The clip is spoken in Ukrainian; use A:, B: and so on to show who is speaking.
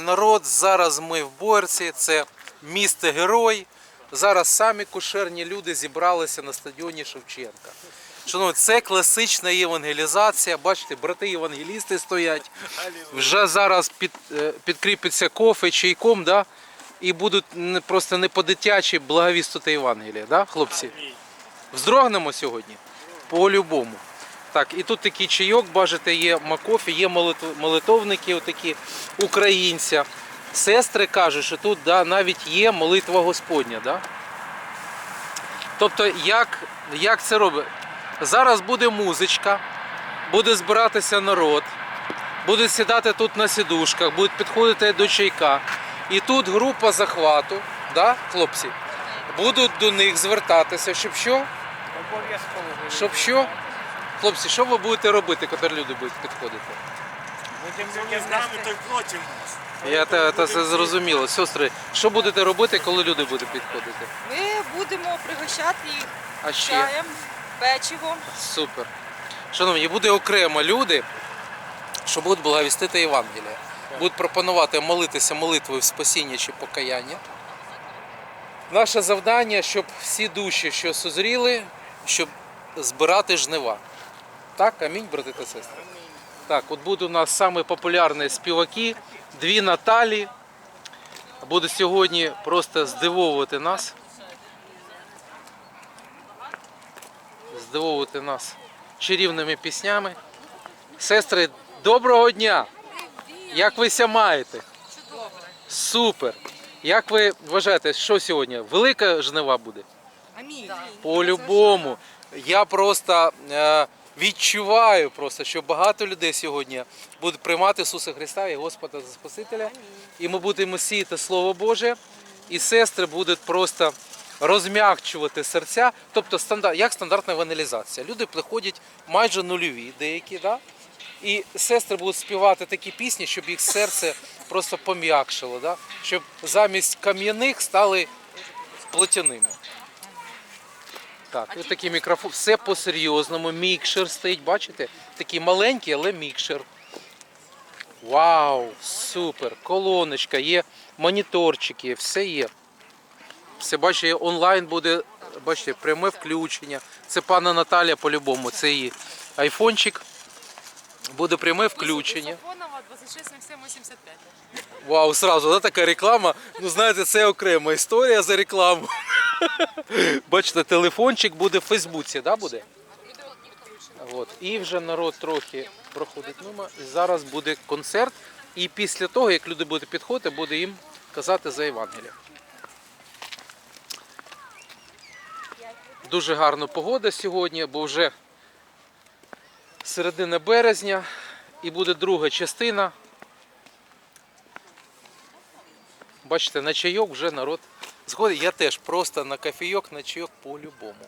A: Народ! Зараз ми в Борці, це місто Герой. Зараз самі кушерні люди зібралися на стадіоні Шевченка. Шановні, це класична євангелізація. Бачите, брати євангелісти стоять. Вже зараз під, е, підкріпиться кофе, чайком, да? і будуть просто не по-дитячі благовістити Євангелія, да, хлопці? Вздрогнемо сьогодні? По-любому. Так, і тут такий чайок, бачите, є макофі, є молитовники, отакі українця. Сестри кажуть, що тут да, навіть є молитва Господня. Да? Тобто, як, як це робить? Зараз буде музичка, буде збиратися народ, буде сідати тут на сідушках, будуть підходити до чайка. І тут група захвату, да, хлопці, будуть до них звертатися, щоб що? Щоб що? Хлопці, що ви будете робити, коли люди будуть підходити?
B: Будемо
C: Хто з нами,
B: нести.
C: той проти нас.
A: Я те, те це зрозуміло. Сестри, що будете робити, коли люди будуть підходити?
D: Ми будемо пригощати їх
A: А ще
D: чаєм, печивом.
A: супер. Шановні, буде окремо люди, що будуть благовістити Євангелія. Будуть пропонувати молитися молитвою в спасіння чи покаяння. Наше завдання, щоб всі душі, що созріли, щоб збирати жнива. Так, амінь, брати та сестри. Так, от будуть у нас самі популярні співаки, дві Наталі. Будуть сьогодні просто здивовувати нас. Здивовувати нас чарівними піснями. Сестри, доброго дня! Як ви ся маєте? Супер! Як ви вважаєте, що сьогодні? Велика жнива буде?
D: Амінь.
A: По-любому. Я просто е, відчуваю, просто, що багато людей сьогодні будуть приймати Ісуса Христа і Господа за Спасителя. І ми будемо сіяти Слово Боже, і сестри будуть просто розм'якчувати серця. Тобто, як стандартна евангелізація. Люди приходять майже нульові, деякі, да? і сестри будуть співати такі пісні, щоб їх серце просто пом'якшило, да? щоб замість кам'яних стали плотяними. Так, ось такий мікрофон. Все по-серйозному. Мікшер стоїть, бачите? Такий маленький, але мікшер. Вау, супер! Колоночка, є моніторчики, все є. Все бачите, онлайн буде, бачите, пряме включення. Це пана Наталя по-любому. Це її айфончик. Буде пряме включення.
E: Сафонова 267785.
A: Вау, сразу, да, така реклама. Ну, знаєте, це окрема історія за рекламу. Бачите, телефончик буде в Фейсбуці, да, буде? От. І вже народ трохи проходить мимо. І зараз буде концерт. І після того, як люди будуть підходити, буде їм казати за Євангелія. Дуже гарна погода сьогодні, бо вже середина березня і буде друга частина. Бачите, на чайок вже народ згодить. Я теж просто на кофійок, на чайок по-любому.